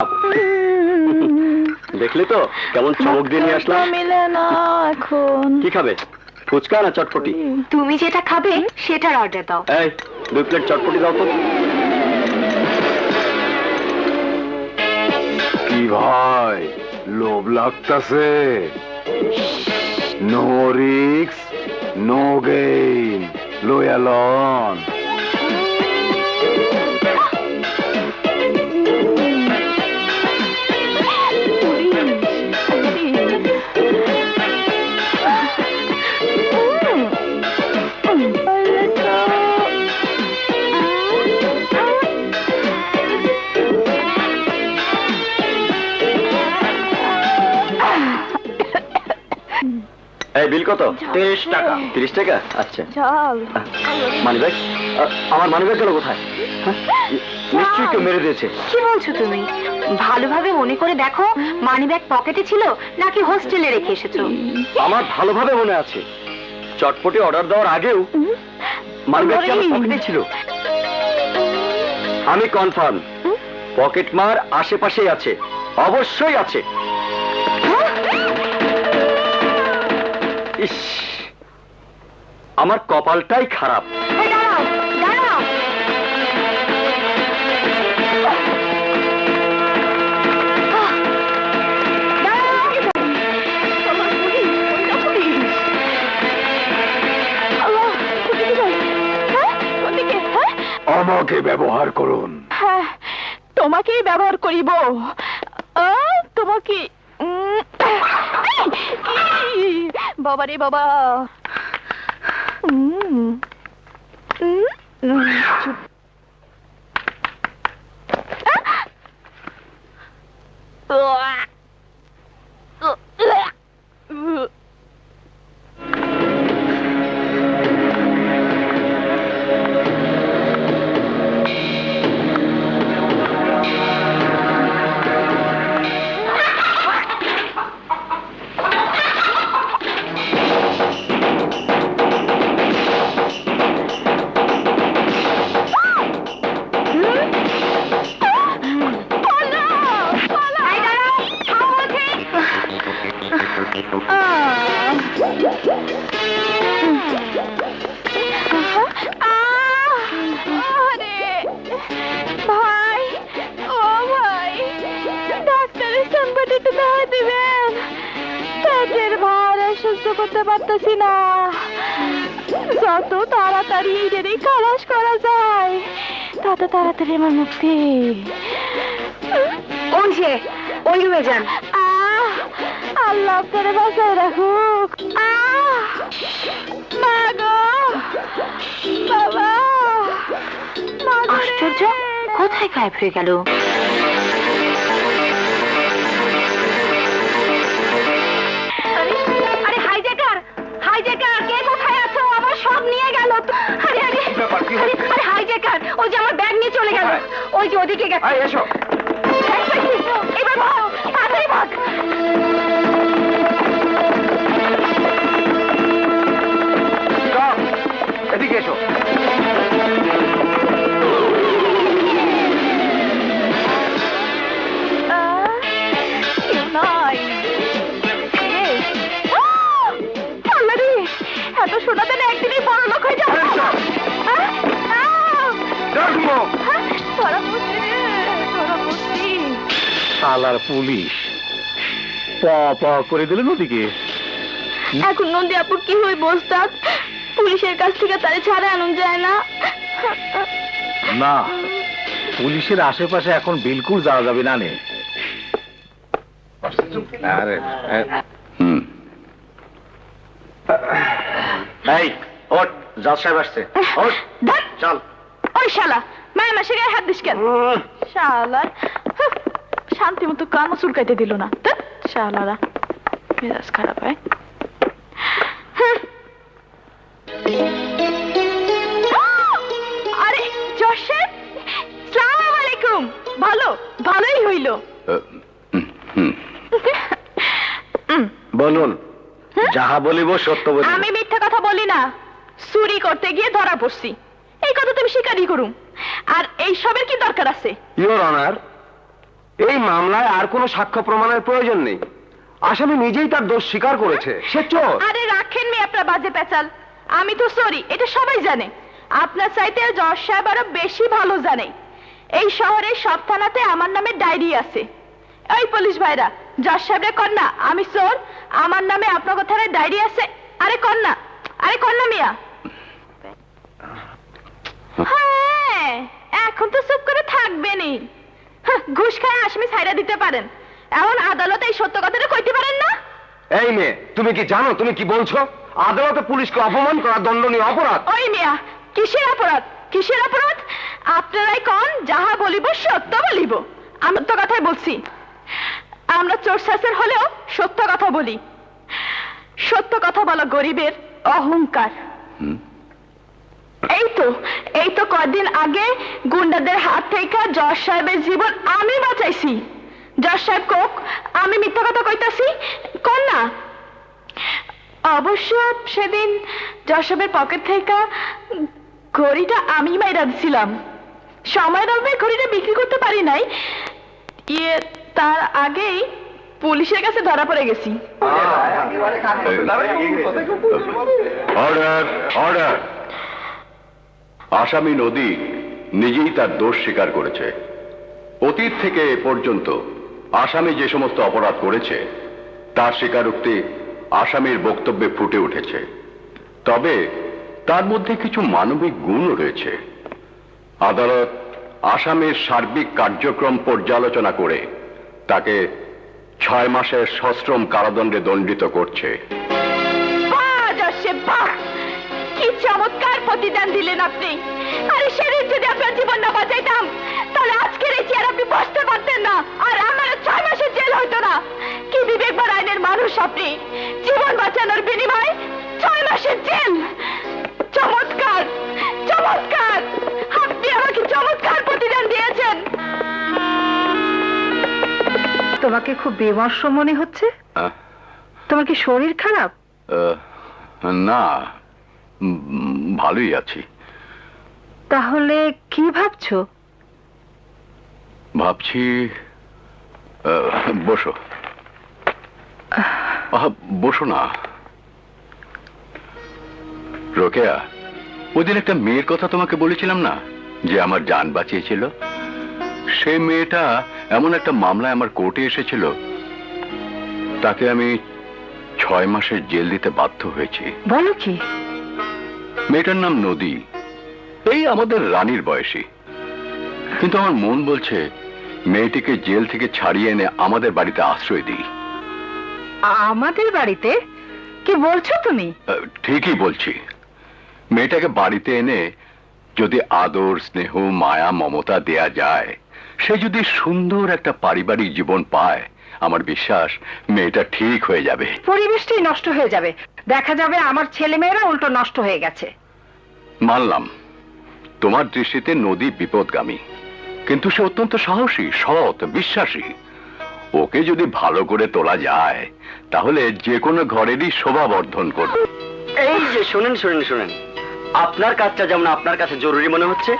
দেখলি তো কেমন চমক দিয়ে নিয়ে আসলাম। মিলে না এখন। কি খাবে? ফুচকা না চটপটি? তুমি যেটা খাবে সেটার অর্ডার দাও। এই দুই প্লেট চটপটি দাও তো। কি ভাই লোভ লাগতাছে। নো রিক্স নো গেইন লয়ালন। কত? তিরিশ টাকা। তিরিশ টাকা? আচ্ছা। Money bag? আমার মানি ব্যাগ গেল কোথায়? হ্যাঁ? নিশ্চয়ই কেউ মেরে দিয়েছে। কি বলছো তুমি? ভালোভাবে মনে করে দেখো মানিব্যাগ পকেটে ছিল নাকি হোস্টেলে রেখে এসেছ? আমার ভালোভাবে মনে আছে। চটপটি অর্ডার দেওয়ার আগেও মানি ব্যাগটা আমার পকেটে ছিল? আমি কনফার্ম। পকেট মার আশেপাশেই আছে। অবশ্যই আছে। ইস আমার কপালটাই খারাপ? হ্যাঁ? হ্যাঁ? আমাকে ব্যবহার করুন হ্যাঁ, তোমাকেই ব্যবহার করিব আহ, তোমাকে উম, এই, বাবা রে বাবা। উম, উম, করতে পারতেছি না। যত তাড়াতাড়ি এটারই খালাস করা যায় তত তাড়াতাড়ি আমার মুক্তি। ওই যে ওই রুমে যান। আল্লাহ আপনারে বাঁচায় রাখুক। মা গো বাবা আশ্চর্য কোথায় গায়েব হয়ে গেল? ওদিকে গেছে। এসো। এবার ভাগ তাড়াতাড়ি এদিকে এসো। এত সোনাতে শালার পুলিশ। প প করে দিলেন ওদিকে। এখন নন্দী আপু কি পুলিশের কাছ থেকে তারে ছাড়া যায় না। না পুলিশের আশেপাশে এখন বিলকুল যাওয়া যাবে না নে। আরে হুম। এই ওট জাজ সাহেব আসছে। ওট চল। ওই শালা মায়ের মাসে গায়ে হাত দিস কেন? শালার হুঁ, শান্তি মতো কানও চুলকাইতে দিল না। শালারা। মেজাজ খারাপ হয়? আরে জশের সালাম আলাইকুম। ভালো ভালোই হইল। বলুন যাহা বলিব সত্য বলিব। আমি মিথ্যা কথা বলি না। চুরি করতে গিয়ে ধরা পড়ছি। এই কথা তুমি স্বীকারই করুম। আর এই সবের কি দরকার আছে? ইওর অনার এই মামলায় আর কোনো সাক্ষ্য প্রমাণের প্রয়োজন নেই। আসামি নিজেই তার দোষ স্বীকার করেছে। সে চোর। আরে রাখেন মি আপনার বাজে পেঁচাল। আমি তো সরি এটা সবাই জানে। আপনার চাইতে জজ সাহেব আরও বেশি ভালো জানে। এই শহরের সব থানাতে আমার নামে ডায়েরি আছে। এই পুলিশ ভাইরা জজ সাহেবরে কন্যা আমি চোর। আমার নামে আপনার থানায় ডায়েরি আছে? আরে কন্যা আরে কন্যা মিয়া। হ্যাঁ এখন তো চুপ করে থাকবেনই। ঘুষ খায় আসামি ছাইরা দিতে পারেন। আদালতে এই সত্য কথাটা কইতে পারেন না? এই মেয়ে তুমি কি জানো তুমি কি বলছো? আদালতে পুলিশকে অপমান করা দণ্ডনীয় অপরাধ। ওই মিয়া কিসের অপরাধ? কিসের অপরাধ? আপনারাই কন যাহা বলিব সত্য বলিব। আমি তো কথাই বলছি। আমরা চোর শাসের হলেও সত্য কথা বলি। সত্য কথা বলা গরিবের অহংকার। এই তো এই তো কদিন আগে গুন্ডাদের হাত থেকে জজ সাহেবের জীবন আমি বাঁচাইছি জজ সাহেব কোক আমি মিথ্যা কথা কইতাছি কোন না অবশ্য সেদিন যশবের পকেট থেকে ঘড়িটা আমি মাইরা দিছিলাম সময়ের অভাবে ঘড়িটা বিক্রি করতে পারি নাই ইয়ে তার আগেই পুলিশের কাছে ধরা পড়ে গেছি অর্ডার অর্ডার আসামি নদী নিজেই তার দোষ স্বীকার করেছে। অতীত থেকে এ পর্যন্ত আসামি যে সমস্ত অপরাধ করেছে, তার স্বীকারোক্তি আসামির বক্তব্যে ফুটে উঠেছে। তবে তার মধ্যে কিছু মানবিক গুণও রয়েছে। আদালত আসামির সার্বিক কার্যক্রম পর্যালোচনা করে তাকে ছয় মাসের সশ্রম কারাদণ্ডে দণ্ডিত করছে। কি চমৎকার প্রতিদান দিলেন আপনি। আরে সেদিন যদি আপনার জীবন না বাঁচাইতাম তাহলে আজকের এই চেয়ার আপনি বসতে পারতেন না আর আমার ছয় মাসের জেল হইতো না। কি বিবেকবার আইনের মানুষ আপনি। জীবন বাঁচানোর বিনিময়ে ছয় মাসের জেল। চমৎকার চমৎকার। আপনি আমাকে চমৎকার প্রতিদান দিয়েছেন। তোমাকে খুব বিমর্ষ মনে হচ্ছে? তোমার কি শরীর খারাপ? না। ভালোই আছি। তাহলে কি ভাবছ? ভাবছি বসো। বসো না। রোকেয়া ওদিন একটা মেয়ের কথা তোমাকে বলেছিলাম না? যে আমার যান বাঁচিয়েছিল? সে মেয়েটা এমন একটা মামলায় আমার কোর্টে এসেছিল। তাকে আমি ছয় মাসের জেল দিতে বাধ্য হয়েছি। বলো কি? মেয়েটার নাম নদী। এই আমাদের রানীর বয়সী। কিন্তু আমার মন বলছে মেয়েটিকে জেল থেকে ছাড়িয়ে এনে আমাদের বাড়িতে আশ্রয় দিই। আমাদের বাড়িতে? কি বলছো তুমি? ঠিকই বলছি। মেয়েটাকে বাড়িতে এনে যদি আদর স্নেহ মায়া মমতা দেয়া যায় সে যদি সুন্দর একটা পারিবারিক জীবন পায় আমার বিশ্বাস মেয়েটা ঠিক হয়ে যাবে। পরিবেশটাই নষ্ট হয়ে যাবে। দেখা যাবে আমার ছেলে মেয়েরা উল্টো নষ্ট হয়ে গেছে। মানলাম তোমার দৃষ্টিতে নদী বিপদগামী কিন্তু সে অত্যন্ত সাহসী সৎ বিশ্বাসী। ওকে যদি ভালো করে তোলা যায় তাহলে যে কোনো ঘরেরই শোভা বর্ধন করবে। এই যে শোনেন শুনেন শুনেন। আপনার কাজটা যেমন আপনার কাছে জরুরি মনে হচ্ছে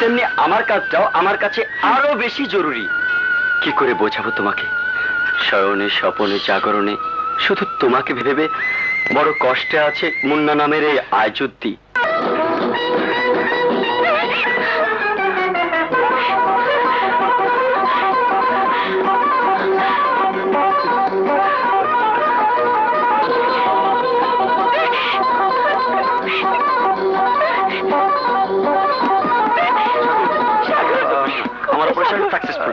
তেমনি আমার কাজটাও আমার কাছে আরও বেশি জরুরি। কি করে বোঝাবো তোমাকে? শয়নে স্বপনে জাগরণে শুধু তোমাকে ভেবে বড় কষ্টে আছে মুন্না নামের এই আয়চুত্তি আমার অপারেশন সাকসেসফুল